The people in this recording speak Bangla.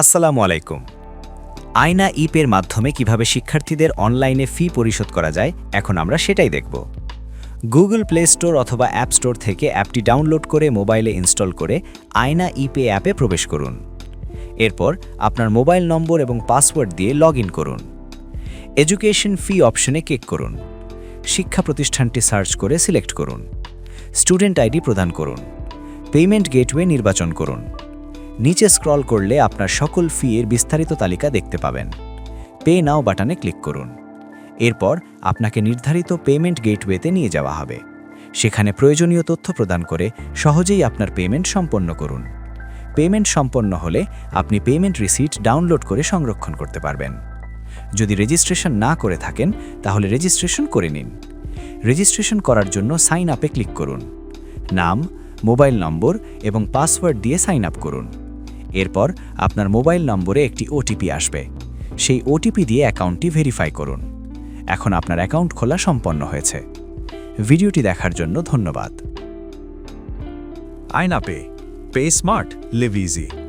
আসসালামু আলাইকুম। আয়না ইপের মাধ্যমে কীভাবে শিক্ষার্থীদের অনলাইনে ফি পরিশোধ করা যায়, এখন আমরা সেটাই দেখব। গুগল প্লে স্টোর অথবা অ্যাপ স্টোর থেকে অ্যাপটি ডাউনলোড করে মোবাইলে ইনস্টল করে আয়না ইপে অ্যাপে প্রবেশ করুন। এরপর আপনার মোবাইল নম্বর এবং পাসওয়ার্ড দিয়ে লগ করুন। এডুকেশন ফি অপশনে ক্লিক করুন। শিক্ষা প্রতিষ্ঠানটি সার্চ করে সিলেক্ট করুন। স্টুডেন্ট আইডি প্রদান করুন। পেমেন্ট গেটওয়ে নির্বাচন করুন। নিচে স্ক্রল করলে আপনার সকল ফি এর বিস্তারিত তালিকা দেখতে পাবেন। পে নাও বাটনে ক্লিক করুন। এরপর আপনাকে নির্ধারিত পেমেন্ট গেটওয়েতে নিয়ে যাওয়া হবে। সেখানে প্রয়োজনীয় তথ্য প্রদান করে সহজেই আপনার পেমেন্ট সম্পন্ন করুন। পেমেন্ট সম্পন্ন হলে আপনি পেমেন্ট রিসিট ডাউনলোড করে সংরক্ষণ করতে পারবেন। যদি রেজিস্ট্রেশন না করে থাকেন, তাহলে রেজিস্ট্রেশন করে নিন। রেজিস্ট্রেশন করার জন্য সাইন আপে ক্লিক করুন। নাম, মোবাইল নম্বর এবং পাসওয়ার্ড দিয়ে সাইন আপ করুন। এরপর আপনার মোবাইল নম্বরে একটি ওটিপি আসবে। সেই ওটিপি দিয়ে অ্যাকাউন্টটি ভেরিফাই করুন। এখন আপনার অ্যাকাউন্ট খোলা সম্পন্ন হয়েছে। ভিডিওটি দেখার জন্য ধন্যবাদ। আয়না pay pay smart, live easy.